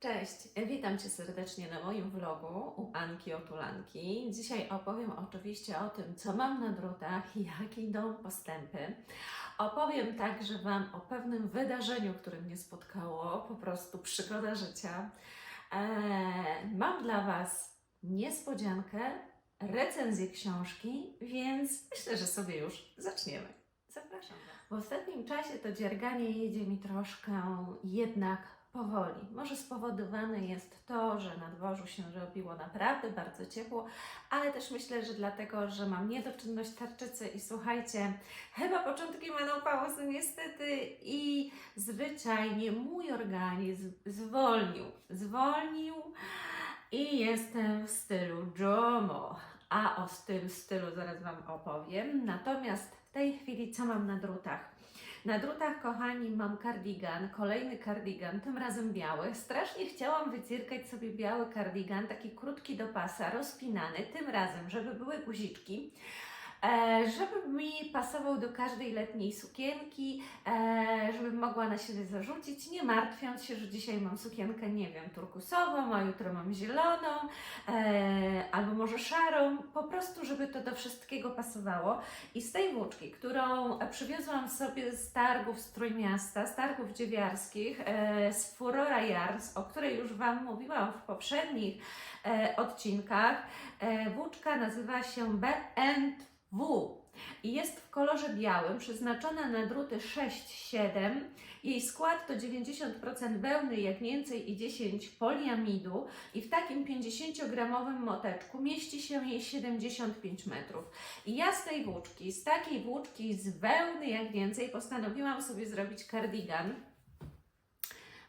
Cześć, witam Cię serdecznie na moim vlogu u Anki Otulanki. Dzisiaj opowiem oczywiście o tym, co mam na drutach i jak idą postępy. Opowiem także Wam o pewnym wydarzeniu, które mnie spotkało, po prostu przygoda życia. Eee, mam dla Was niespodziankę, recenzję książki, więc myślę, że sobie już zaczniemy. Zapraszam. W ostatnim czasie to dzierganie jedzie mi troszkę jednak powoli. Może spowodowane jest to, że na dworzu się robiło naprawdę bardzo ciepło, ale też myślę, że dlatego, że mam niedoczynność tarczycy i słuchajcie, chyba początki menopauzy niestety i zwyczajnie mój organizm zwolnił, zwolnił i jestem w stylu. O tym stylu zaraz Wam opowiem. Natomiast w tej chwili co mam na drutach? Na drutach, kochani, mam kardigan, kolejny kardigan, tym razem biały. Strasznie chciałam wycierkać sobie biały kardigan, taki krótki do pasa, rozpinany, tym razem, żeby były guziczki. E, żeby mi pasował do każdej letniej sukienki, e, żebym mogła na siebie zarzucić, nie martwiąc się, że dzisiaj mam sukienkę, nie wiem, turkusową, a jutro mam zieloną, e, albo może szarą, po prostu, żeby to do wszystkiego pasowało. I z tej włóczki, którą przywiozłam sobie z targów z Trójmiasta, z targów dziewiarskich, z Furora Yarns, o której już Wam mówiłam w poprzednich odcinkach, włóczka nazywa się B&W i jest w kolorze białym, przeznaczona na druty 6-7. Jej skład to 90% wełny jagnięcej i 10 poliamidu i w takim 50-gramowym moteczku mieści się jej 75 metrów. I ja z tej włóczki, z takiej włóczki z wełny jagnięcej postanowiłam sobie zrobić kardigan.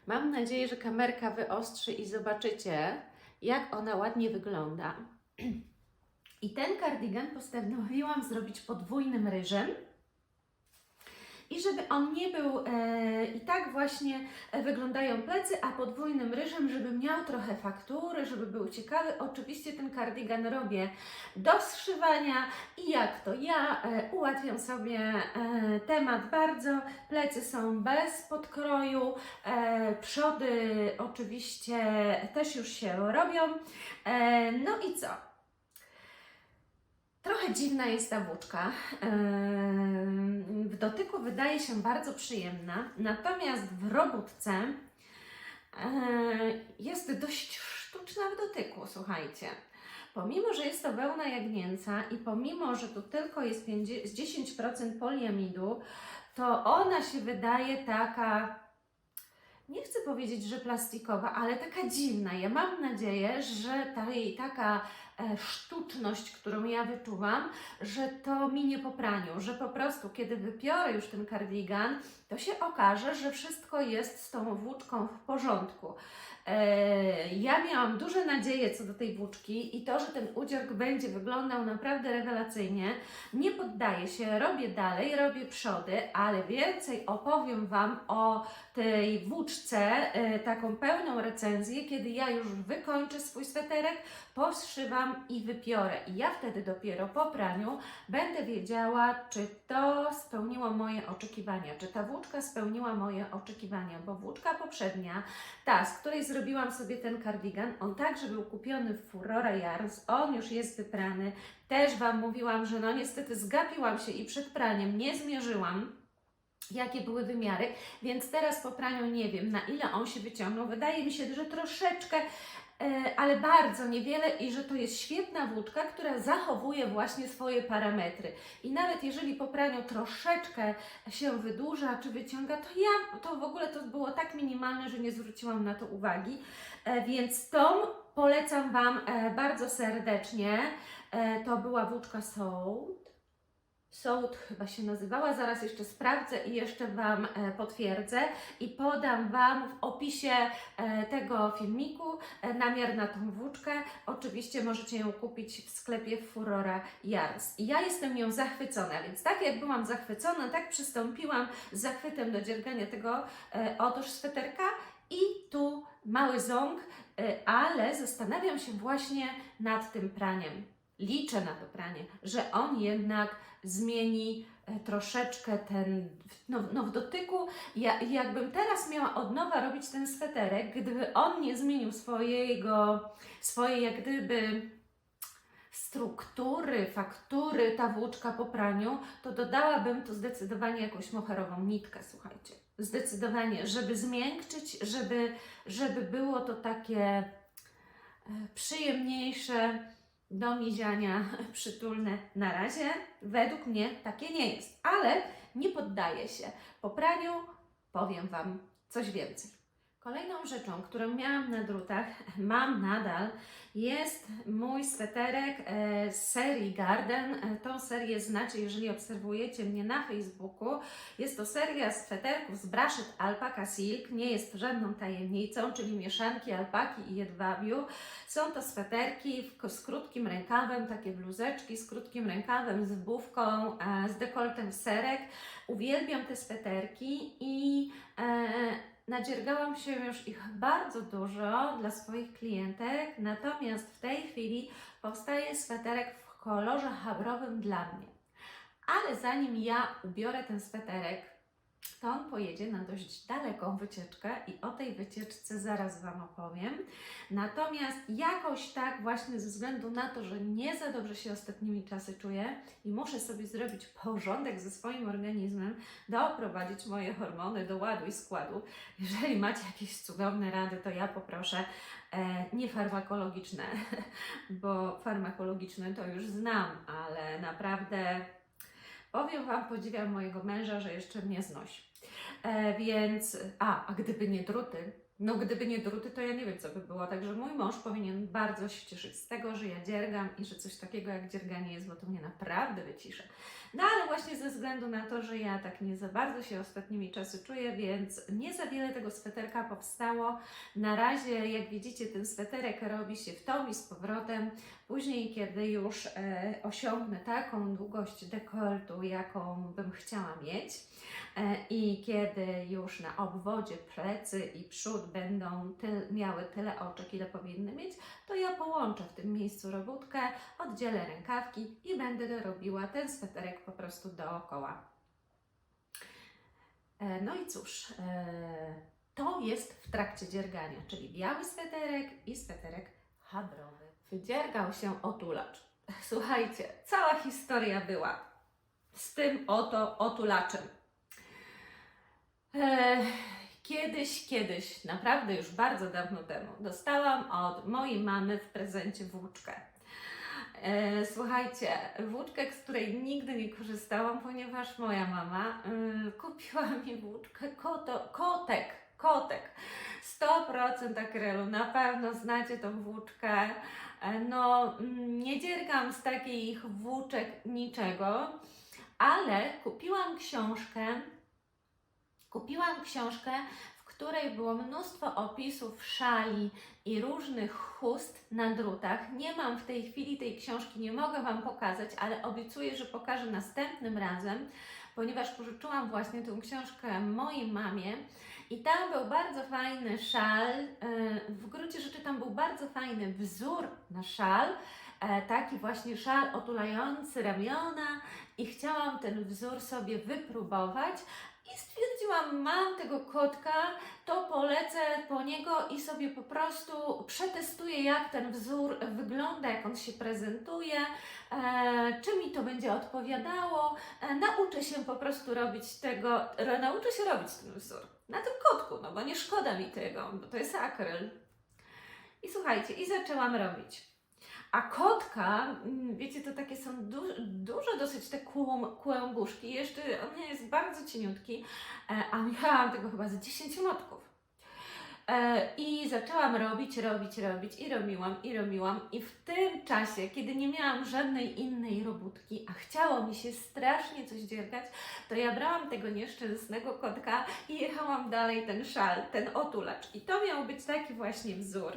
Mam nadzieję, że kamerka wyostrzy i zobaczycie, jak ona ładnie wygląda. I ten kardigan postanowiłam zrobić podwójnym ryżem. I żeby on nie był, e, i tak właśnie e, wyglądają plecy, a podwójnym ryżem, żeby miał trochę faktury, żeby był ciekawy. Oczywiście ten kardigan robię do zszywania i jak to ja e, ułatwiam sobie e, temat bardzo. Plecy są bez podkroju, e, przody oczywiście też już się robią. E, no i co? Trochę dziwna jest ta włóczka. W dotyku wydaje się bardzo przyjemna, natomiast w robótce jest dość sztuczna w dotyku, słuchajcie. Pomimo, że jest to wełna jagnięca i pomimo, że tu tylko jest 50 z 10% poliamidu, to ona się wydaje taka nie chcę powiedzieć, że plastikowa, ale taka dziwna. Ja mam nadzieję, że ta jej taka sztuczność, którą ja wyczuwam, że to minie po praniu, że po prostu kiedy wypiorę już ten kardigan, to się okaże, że wszystko jest z tą włóczką w porządku. E, Ja miałam duże nadzieje co do tej włóczki i to, że ten udziork będzie wyglądał naprawdę rewelacyjnie. Nie poddaję się, robię dalej, robię przody, ale więcej opowiem Wam o tej włóczce, e, taką pełną recenzję, kiedy ja już wykończę swój sweterek, powszywam i wypiorę. I ja wtedy dopiero po praniu będę wiedziała, czy to spełniło moje oczekiwania, czy ta włóczka spełniła moje oczekiwania, bo włóczka poprzednia, ta, z której zrobiłam sobie ten kardigan, on także był kupiony w Furora Yarns, on już jest wyprany. Też Wam mówiłam, że no niestety zgapiłam się i przed praniem nie zmierzyłam jakie były wymiary, więc teraz po praniu nie wiem, na ile on się wyciągnął. Wydaje mi się, że troszeczkę, ale bardzo niewiele i że to jest świetna włóczka, która zachowuje właśnie swoje parametry. I nawet jeżeli po praniu troszeczkę się wydłuża czy wyciąga, to ja, to w ogóle to było tak minimalne, że nie zwróciłam na to uwagi. E, Więc tą polecam Wam e, bardzo serdecznie. E, To była włóczka Sold. Sołd chyba się nazywała, zaraz jeszcze sprawdzę i jeszcze Wam e, potwierdzę i podam Wam w opisie e, tego filmiku e, namiar na tą włóczkę. Oczywiście możecie ją kupić w sklepie Furora Yarns. I ja jestem nią zachwycona, więc tak jak byłam zachwycona, tak przystąpiłam z zachwytem do dziergania tego otóż sweterka i tu mały ząg, ale zastanawiam się właśnie nad tym praniem. liczę na to pranie, że on jednak zmieni e, troszeczkę ten, no, no w dotyku, ja, jakbym teraz miała od nowa robić ten sweterek, gdyby on nie zmienił swojego, swojej jak gdyby struktury, faktury, ta włóczka po praniu, to dodałabym tu zdecydowanie jakąś moherową nitkę, słuchajcie. Zdecydowanie, żeby zmiękczyć, żeby, żeby było to takie e, przyjemniejsze do miziania, przytulne. Na razie według mnie takie nie jest, ale nie poddaję się. Po praniu powiem Wam coś więcej. Kolejną rzeczą, którą miałam na drutach, mam nadal, jest mój sweterek e, z serii Garden. E, Tą serię znacie, jeżeli obserwujecie mnie na Facebooku. Jest to seria sweterków z Brushed Alpaca Silk. Nie jest żadną tajemnicą, czyli mieszanki alpaki i jedwabiu. Są to sweterki z krótkim rękawem, takie bluzeczki z krótkim rękawem, z bufką, e, z dekoltem serek. Uwielbiam te sweterki i Nadziergałam się już ich bardzo dużo dla swoich klientek, natomiast w tej chwili powstaje sweterek w kolorze habrowym dla mnie. Ale zanim ja ubiorę ten sweterek, to on pojedzie na dość daleką wycieczkę i o tej wycieczce zaraz Wam opowiem. Natomiast jakoś tak właśnie ze względu na to, że nie za dobrze się ostatnimi czasy czuję i muszę sobie zrobić porządek ze swoim organizmem, doprowadzić moje hormony do ładu i składu. Jeżeli macie jakieś cudowne rady, to ja poproszę e, nie farmakologiczne, bo farmakologiczne to już znam, ale naprawdę powiem Wam, podziwiam mojego męża, że jeszcze mnie znosi. E, więc, a, a gdyby nie druty, no gdyby nie druty, to ja nie wiem, co by było. Także mój mąż powinien bardzo się cieszyć z tego, że ja dziergam i że coś takiego jak dzierganie jest, bo to mnie naprawdę wycisza. No ale właśnie ze względu na to, że ja tak nie za bardzo się ostatnimi czasy czuję, więc nie za wiele tego sweterka powstało. Na razie, jak widzicie, ten sweterek robi się w tą i z powrotem. Później, kiedy już e, osiągnę taką długość dekoltu, jaką bym chciała mieć, E, I kiedy już na obwodzie plecy i przód będą ty, miały tyle oczek, ile powinny mieć, to ja połączę w tym miejscu robótkę, oddzielę rękawki i będę robiła ten sweterek po prostu dookoła. E, No i cóż, e, to jest w trakcie dziergania, czyli biały sweterek i sweterek habrowy. Wydziergał się otulacz. Słuchajcie, cała historia była z tym oto otulaczem. Ech, Kiedyś, kiedyś, naprawdę już bardzo dawno temu, dostałam od mojej mamy w prezencie włóczkę. E, Słuchajcie, włóczkę, z której nigdy nie korzystałam, ponieważ moja mama y, kupiła mi włóczkę koto, kotek, kotek. 100% akrelu, na pewno znacie tą włóczkę. E, No, mm, nie dziergam z takich włóczek niczego, ale kupiłam książkę Kupiłam książkę, w której było mnóstwo opisów szali i różnych chust na drutach. Nie mam w tej chwili tej książki, nie mogę Wam pokazać, ale obiecuję, że pokażę następnym razem, ponieważ pożyczyłam właśnie tę książkę mojej mamie. I tam był bardzo fajny szal. e, W gruncie rzeczy tam był bardzo fajny wzór na szal. e, Taki właśnie szal otulający ramiona i chciałam ten wzór sobie wypróbować, i stwierdziłam, mam tego kotka, to polecę po niego i sobie po prostu przetestuję, jak ten wzór wygląda, jak on się prezentuje, e, czy mi to będzie odpowiadało. E, nauczę się po prostu robić tego, nauczę się robić ten wzór na tym kotku, no bo nie szkoda mi tego, bo to jest akryl. I słuchajcie, i zaczęłam robić. A kotka, mm, wiecie, to takie są du- duże dosyć te kłą-. Jeszcze on jest bardzo cieniutki, e, a miałam tego chyba z 10 motków. E, I zaczęłam robić, robić, robić i robiłam, i robiłam. I w tym czasie, kiedy nie miałam żadnej innej robótki, a chciało mi się strasznie coś dziergać, to ja brałam tego nieszczęsnego kotka i jechałam dalej ten szal, ten otulacz. I to miał być taki właśnie wzór.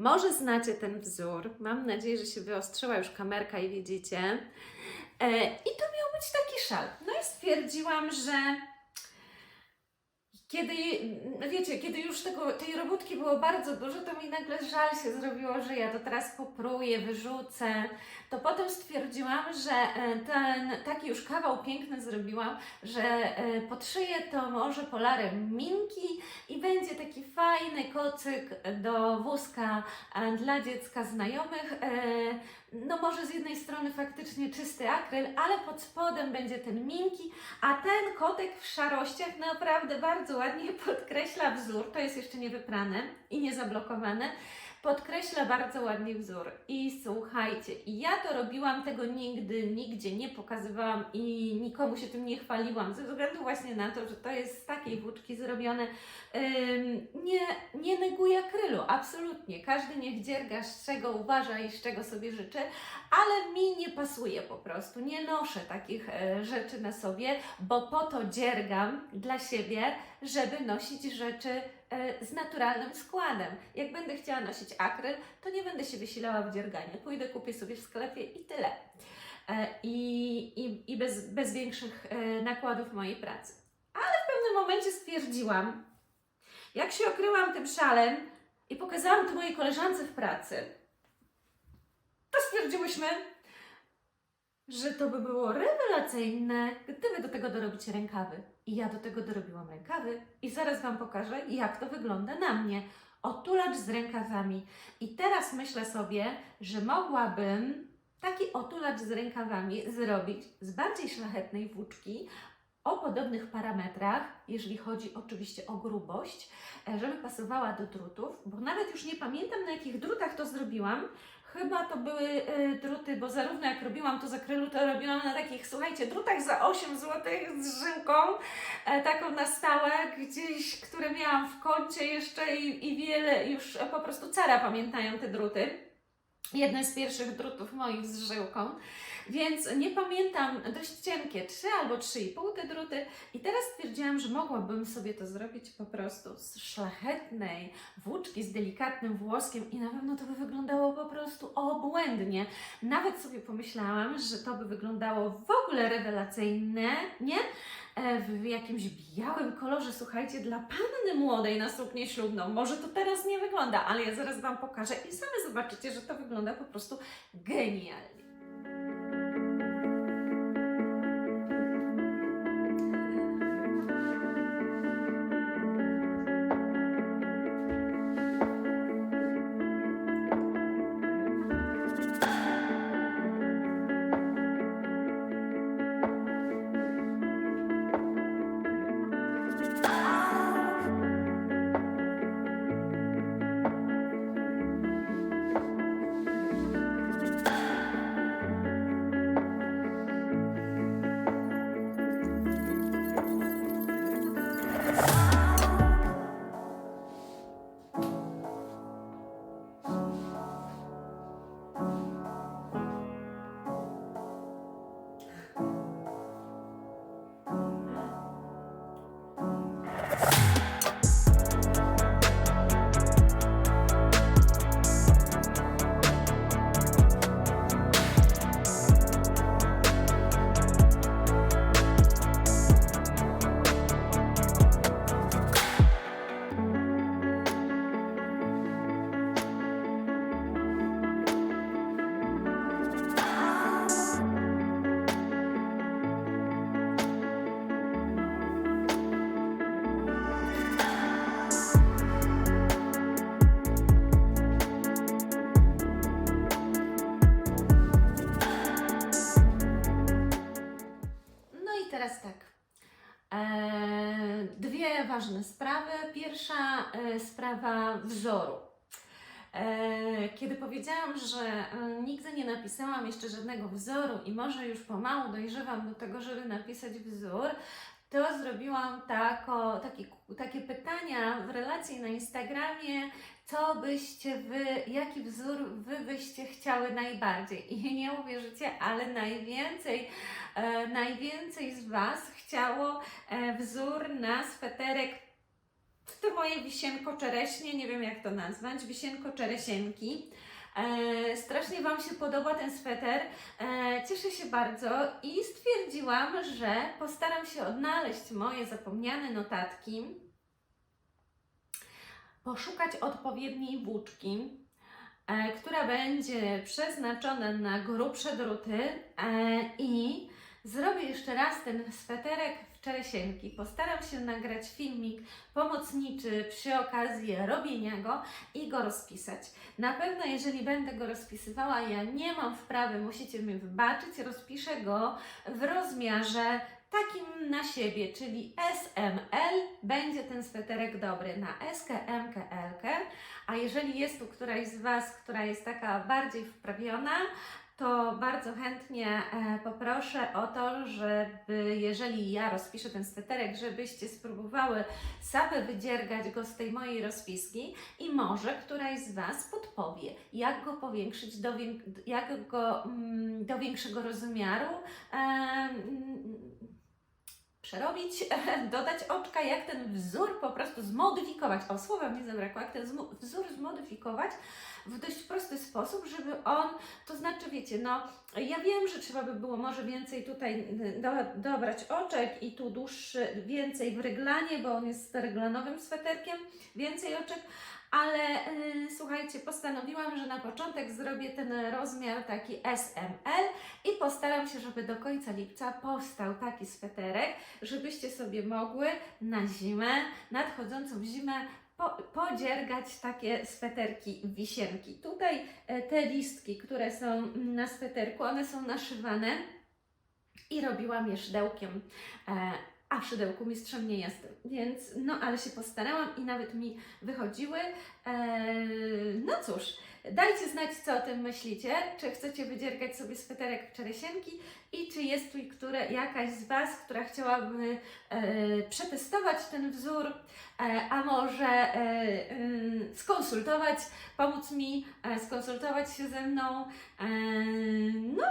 Może znacie ten wzór. Mam nadzieję, że się wyostrzyła już kamerka i widzicie. E, I to miał być taki szal. No i stwierdziłam, że kiedy, wiecie, kiedy już tego, tej robótki było bardzo dużo, to mi nagle żal się zrobiło, że ja to teraz popruję, wyrzucę. To potem stwierdziłam, że e, ten taki już kawał piękny zrobiłam, że e, podszyję to może polarem minki i będzie taki fajny kocyk do wózka e, dla dziecka znajomych. No może z jednej strony faktycznie czysty akryl, ale pod spodem będzie ten minki, a ten kotek w szarościach naprawdę bardzo ładnie podkreśla wzór. To jest jeszcze nie wyprane i nie zablokowane. Podkreśla bardzo ładnie wzór. I słuchajcie, ja to robiłam, tego nigdy, nigdzie nie pokazywałam i nikomu się tym nie chwaliłam, ze względu właśnie na to, że to jest z takiej włóczki zrobione. Nie, nie neguję akrylu, absolutnie. Każdy niech dzierga, z czego uważa i z czego sobie życzy, ale mi nie pasuje po prostu. Nie noszę takich e, rzeczy na sobie, bo po to dziergam dla siebie, żeby nosić rzeczy z naturalnym składem. Jak będę chciała nosić akryl, to nie będę się wysilała w dzierganie. Pójdę, kupię sobie w sklepie i tyle. E, I, i, i bez, bez większych e, nakładów mojej pracy. Ale w pewnym momencie stwierdziłam, jak się okryłam tym szalem i pokazałam to mojej koleżance w pracy, to stwierdziłyśmy, że to by było rewelacyjne, gdyby do tego dorobić rękawy. I ja do tego dorobiłam rękawy i zaraz Wam pokażę, jak to wygląda na mnie. Otulacz z rękawami. I teraz myślę sobie, że mogłabym taki otulacz z rękawami zrobić z bardziej szlachetnej włóczki, o podobnych parametrach, jeżeli chodzi oczywiście o grubość, e, żeby pasowała do drutów, bo nawet już nie pamiętam na jakich drutach to zrobiłam. Chyba to były e, druty, bo zarówno jak robiłam to z akrylu, to robiłam na takich, słuchajcie, drutach za 8 zł z żyłką, e, taką na stałe, gdzieś, które miałam w kącie jeszcze i, i wiele, już po prostu cara pamiętają te druty. Jedne z pierwszych drutów moich z żyłką. Więc nie pamiętam, dość cienkie, 3 albo 3,5 te druty. I teraz stwierdziłam, że mogłabym sobie to zrobić po prostu z szlachetnej włóczki, z delikatnym włoskiem i na pewno to by wyglądało po prostu obłędnie. Nawet sobie pomyślałam, że to by wyglądało w ogóle rewelacyjnie, nie? E, W jakimś białym kolorze, słuchajcie, dla panny młodej na suknię ślubną. Może to teraz nie wygląda, ale ja zaraz Wam pokażę i same zobaczycie, że to wygląda po prostu genialnie. Teraz tak. Eee, dwie ważne sprawy. Pierwsza e, sprawa wzoru. Eee, kiedy powiedziałam, że e, nigdy nie napisałam jeszcze żadnego wzoru i może już pomału dojrzewam do tego, żeby napisać wzór, to zrobiłam tako, taki, takie pytania w relacji na Instagramie, co byście wy, jaki wzór wy byście chciały najbardziej. I nie uwierzycie, ale najwięcej e, najwięcej z Was chciało e, wzór na sweterek te moje wisienko-czereśnie, nie wiem jak to nazwać, wisienko-czeresieńki. E, strasznie Wam się podoba ten sweter, e, cieszę się bardzo i stwierdziłam, że postaram się odnaleźć moje zapomniane notatki poszukać odpowiedniej włóczki, e, która będzie przeznaczona na grubsze druty i zrobię jeszcze raz ten sweterek czeresienki. Postaram się nagrać filmik pomocniczy przy okazji robienia go i go rozpisać. Na pewno, jeżeli będę go rozpisywała, ja nie mam wprawy, musicie mi wybaczyć, rozpiszę go w rozmiarze takim na siebie, czyli SML, będzie ten sweterek dobry na SK, MK, LK, a jeżeli jest tu któraś z Was, która jest taka bardziej wprawiona, to bardzo chętnie e, poproszę o to, żeby jeżeli ja rozpiszę ten sweterek, żebyście spróbowały same wydziergać go z tej mojej rozpiski i może któraś z Was podpowie, jak go powiększyć, do, jak go mm, do większego rozmiaru e, przerobić, dodać oczka, jak ten wzór po prostu zmodyfikować. O, słowa mi zabrakło, jak ten wzór zmodyfikować w dość prosty sposób, żeby on, to znaczy wiecie, no ja wiem, że trzeba by było może więcej tutaj y, do, dobrać oczek i tu dłuższy, więcej w ryglanie, bo on jest ryglanowym sweterkiem, więcej oczek, ale y, słuchajcie, postanowiłam, że na początek zrobię ten rozmiar taki SML i postaram się, żeby do końca lipca powstał taki sweterek, żebyście sobie mogły na zimę, nadchodzącą zimę po, podziergać takie sweterki wisienki. Tutaj e, te listki, które są na sweterku, one są naszywane i robiłam je szydełkiem. A w szydełku mistrzem nie jestem, więc no ale się postarałam i nawet mi wychodziły. E, no cóż, dajcie znać, co o tym myślicie. Czy chcecie wydziergać sobie sweterek w czeresienki i czy jest tu które, jakaś z Was, która chciałaby e, przetestować ten wzór, e, a może e, e, skonsultować, pomóc mi e, skonsultować się ze mną. E, no,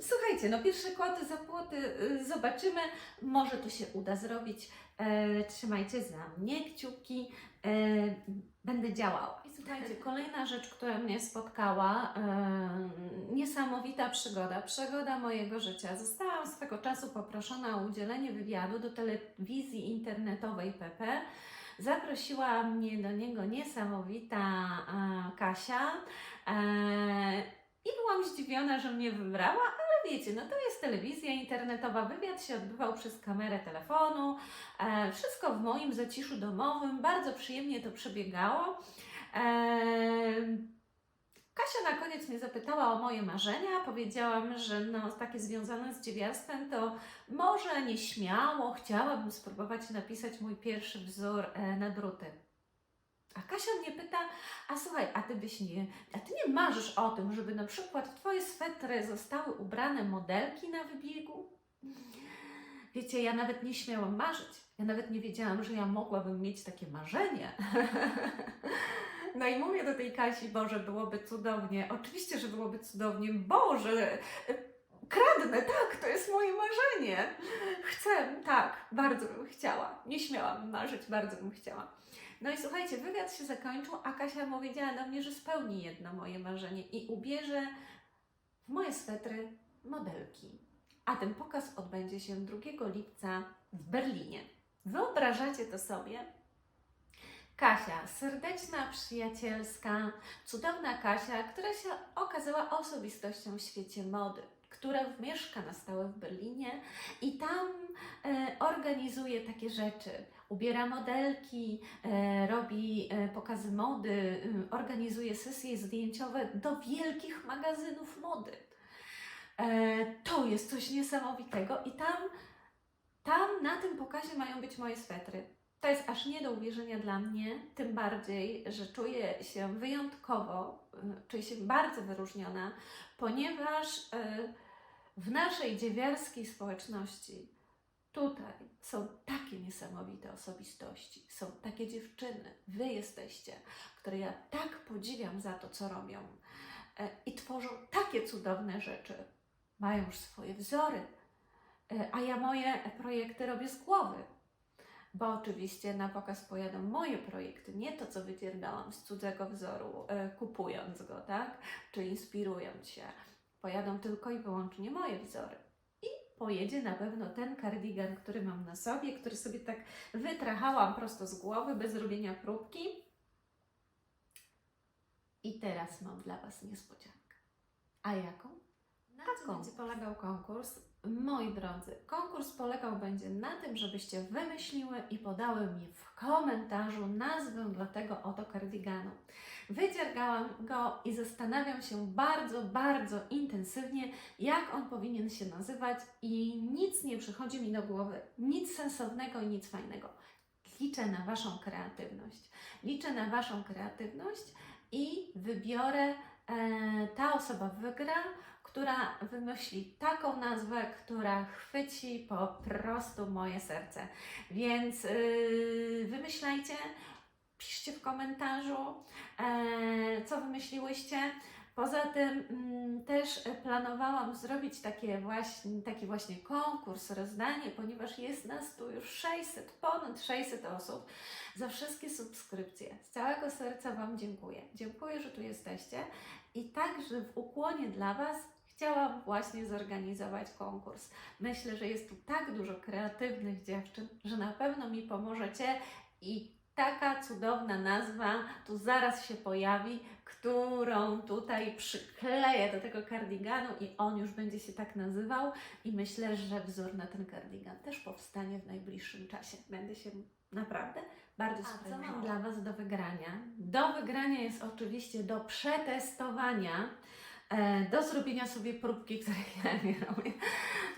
słuchajcie, no pierwsze kłoty za płoty e, zobaczymy. Może to się uda zrobić. E, trzymajcie za mnie kciuki. E, będę działała. I słuchajcie, kolejna rzecz, która mnie spotkała, e, niesamowita przygoda, przygoda mojego życia. Zostałam swego czasu poproszona o udzielenie wywiadu do telewizji internetowej PP. Zaprosiła mnie do niego niesamowita e, Kasia e, i byłam zdziwiona, że mnie wybrała, wiecie, no to jest telewizja internetowa, wywiad się odbywał przez kamerę telefonu, e, wszystko w moim zaciszu domowym, bardzo przyjemnie to przebiegało. E, Kasia na koniec mnie zapytała o moje marzenia. Powiedziałam, że no, takie związane z dziewiarstwem to może nieśmiało chciałabym spróbować napisać mój pierwszy wzór e, na druty. A Kasia mnie pyta, a słuchaj, a ty byś nie, a ty nie marzysz o tym, żeby na przykład twoje swetry zostały ubrane modelki na wybiegu? Wiecie, ja nawet nie śmiałam marzyć. Ja nawet nie wiedziałam, że ja mogłabym mieć takie marzenie. No i mówię do tej Kasi, Boże, byłoby cudownie. Oczywiście, że byłoby cudownie. Boże, kradnę, tak, to jest moje marzenie. Chcę, tak, bardzo bym chciała. Nie śmiałam marzyć, bardzo bym chciała. No i słuchajcie, wywiad się zakończył, a Kasia powiedziała do mnie, że spełni jedno moje marzenie i ubierze w moje swetry modelki. A ten pokaz odbędzie się 2 lipca w Berlinie. Wyobrażacie to sobie? Kasia, serdeczna, przyjacielska, cudowna Kasia, która się okazała osobistością w świecie mody, która mieszka na stałe w Berlinie i tam e, organizuje takie rzeczy. Ubiera modelki, e, robi e, pokazy mody, e, organizuje sesje zdjęciowe do wielkich magazynów mody. E, to jest coś niesamowitego i tam, tam na tym pokazie mają być moje swetry. To jest aż nie do uwierzenia dla mnie, tym bardziej, że czuję się wyjątkowo, y, czuję się bardzo wyróżniona, ponieważ y, w naszej dziewiarskiej społeczności tutaj są takie niesamowite osobistości, są takie dziewczyny, wy jesteście, które ja tak podziwiam za to, co robią y, i tworzą takie cudowne rzeczy. Mają już swoje wzory, y, a ja moje projekty robię z głowy bo oczywiście na pokaz pojadą moje projekty, nie to, co wydziergałam z cudzego wzoru, e, kupując go, tak, czy inspirując się. Pojadą tylko i wyłącznie moje wzory pojedzie na pewno ten kardigan, który mam na sobie, który sobie tak wytrachałam prosto z głowy, bez robienia próbki. I teraz mam dla Was niespodziankę. A jaką? Na Taką. czym będzie polegał konkurs? Moi drodzy, konkurs polegał będzie na tym, żebyście wymyśliły i podały mi w komentarzu nazwę dla tego oto kardiganu. Wydziergałam go i zastanawiam się bardzo, bardzo intensywnie, jak on powinien się nazywać i nic nie przychodzi mi do głowy, nic sensownego i nic fajnego. Liczę na Waszą kreatywność. Liczę na Waszą kreatywność i wybiorę, e, ta osoba wygra, która wymyśli taką nazwę, która chwyci po prostu moje serce. Więc yy, wymyślajcie, piszcie w komentarzu, e, co wymyśliłyście. Poza tym mm, też planowałam zrobić takie właśnie, taki właśnie konkurs, rozdanie, ponieważ jest nas tu już 600, ponad 600 osób za wszystkie subskrypcje. Z całego serca Wam dziękuję. Dziękuję, że tu jesteście i także w ukłonie dla Was chciałam właśnie zorganizować konkurs. Myślę, że jest tu tak dużo kreatywnych dziewczyn, że na pewno mi pomożecie i taka cudowna nazwa tu zaraz się pojawi, którą tutaj przykleję do tego kardiganu i on już będzie się tak nazywał i myślę, że wzór na ten kardigan też powstanie w najbliższym czasie. Będę się naprawdę bardzo A, co mam dla Was do wygrania? Do wygrania jest oczywiście do przetestowania do zrobienia sobie próbki, której ja nie robię.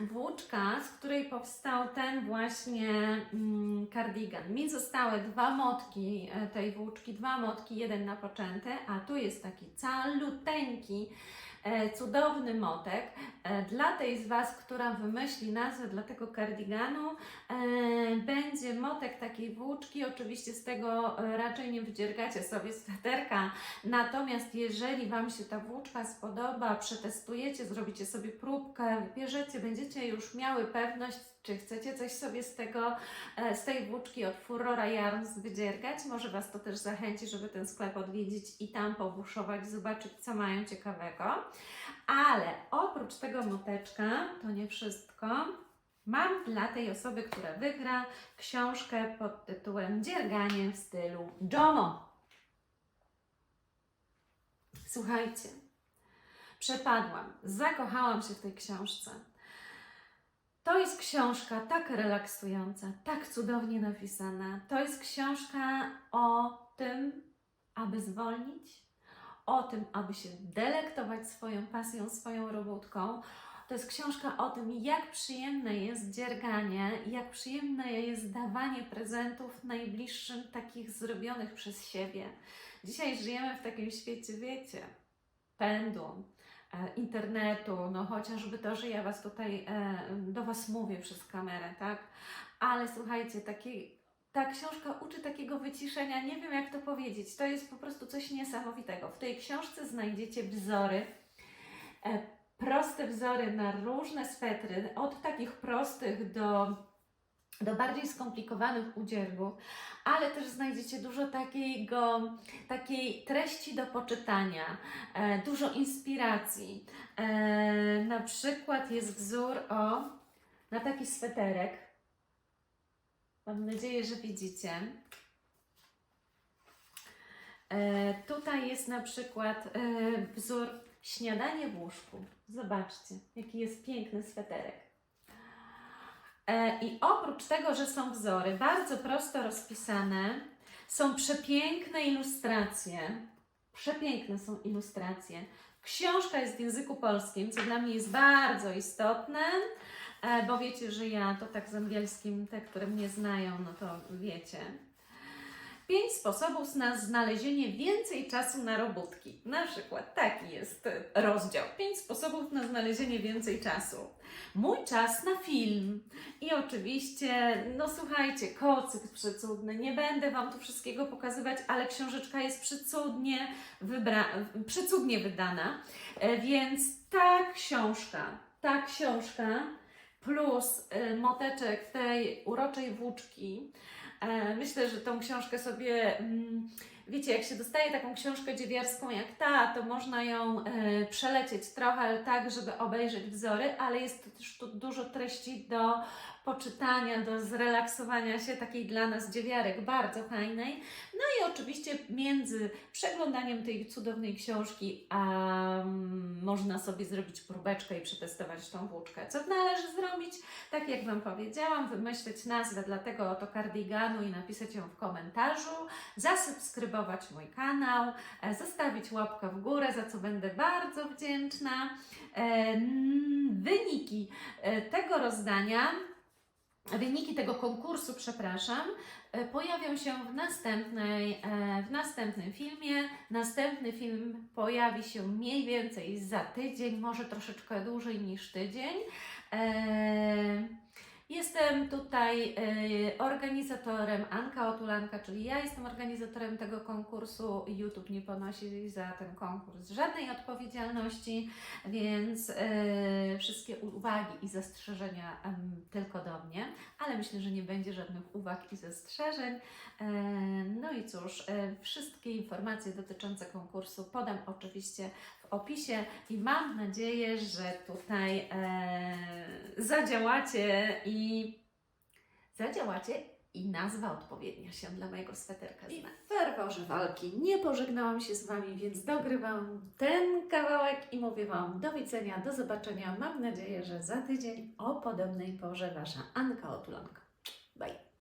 Włóczka, z której powstał ten właśnie mm, kardigan. Mi zostały dwa motki e, tej włóczki, dwa motki, jeden na poczęte, a tu jest taki caluteńki, e, cudowny motek. E, dla tej z Was, która wymyśli nazwę dla tego kardiganu, e, będzie motek takiej włóczki. Oczywiście z tego e, raczej nie wydziergacie sobie sweterka, Natomiast jeżeli Wam się ta włóczka spodoba, przetestujecie, zrobicie sobie próbkę, wybierzecie, będziecie już miały pewność, czy chcecie coś sobie z tego, e, z tej włóczki od Furora Yarns wydziergać. Może Was to też zachęci, żeby ten sklep odwiedzić i tam pobuszować, zobaczyć, co mają ciekawego. Ale oprócz tego moteczka, to nie wszystko. Mam dla tej osoby, która wygra, książkę pod tytułem Dzierganie w stylu Jomo. Słuchajcie, przepadłam, zakochałam się w tej książce. To jest książka tak relaksująca, tak cudownie napisana. To jest książka o tym, aby zwolnić, o tym, aby się delektować swoją pasją, swoją robótką. To jest książka o tym, jak przyjemne jest dzierganie, jak przyjemne jest dawanie prezentów najbliższym, takich zrobionych przez siebie. Dzisiaj żyjemy w takim świecie, wiecie, pędu, internetu, no chociażby to, że ja Was tutaj, e, do Was mówię przez kamerę, tak? Ale słuchajcie, taki, ta książka uczy takiego wyciszenia, nie wiem jak to powiedzieć, to jest po prostu coś niesamowitego. W tej książce znajdziecie wzory, e, proste wzory na różne swetry, od takich prostych do do bardziej skomplikowanych udziergów, ale też znajdziecie dużo takiego, takiej treści do poczytania, e, dużo inspiracji. E, na przykład jest wzór o, na taki sweterek. Mam nadzieję, że widzicie. E, tutaj jest na przykład e, wzór śniadanie w łóżku. Zobaczcie, jaki jest piękny sweterek. E, I oprócz tego, że są wzory bardzo prosto rozpisane, są przepiękne ilustracje. Przepiękne są ilustracje. Książka jest w języku polskim, co dla mnie jest bardzo istotne, e, bo wiecie, że ja to tak z angielskim, te, które mnie znają, no to wiecie. Pięć sposobów na znalezienie więcej czasu na robótki. Na przykład taki jest e, rozdział. Pięć sposobów na znalezienie więcej czasu. Mój czas na film. I oczywiście, no słuchajcie, kocyk przecudny. Nie będę Wam tu wszystkiego pokazywać, ale książeczka jest przecudnie, wybra- przecudnie wydana. E, Więc ta książka, ta książka plus e, moteczek tej uroczej włóczki. E, Myślę, że tą książkę sobie, mm, wiecie, jak się dostaje taką książkę dziewiarską jak ta, to można ją e, przelecieć trochę tak, żeby obejrzeć wzory, ale jest też tu dużo treści do poczytania, do zrelaksowania się, takiej dla nas dziewiarek bardzo fajnej. No i oczywiście między przeglądaniem tej cudownej książki, a mm, można sobie zrobić próbeczkę i przetestować tą włóczkę. Co należy zrobić? Tak jak Wam powiedziałam, wymyślić nazwę dla tego oto kardiganu i napisać ją w komentarzu, zasubskrybować mój kanał, e, zostawić łapkę w górę, za co będę bardzo wdzięczna. E, Wyniki e, tego rozdania, wyniki tego konkursu, przepraszam, e, pojawią się w, następnej, e, w następnym filmie. Następny film pojawi się mniej więcej za tydzień, może troszeczkę dłużej niż tydzień. Jestem tutaj e, organizatorem Anka Otulanka, czyli ja jestem organizatorem tego konkursu. YouTube nie ponosi za ten konkurs żadnej odpowiedzialności, więc e, wszystkie uwagi i zastrzeżenia tylko do mnie, ale myślę, że nie będzie żadnych uwag i zastrzeżeń. E, no i cóż, e, wszystkie informacje dotyczące konkursu podam oczywiście w opisie i mam nadzieję, że tutaj e, zadziałacie i zadziałacie i nazwa odpowiednia się dla mojego sweterka I. W ferworze walki nie pożegnałam się z Wami, więc dogrywam ten kawałek i mówię Wam do widzenia, do zobaczenia. Mam nadzieję, że za tydzień o podobnej porze Wasza Anka Otulanka.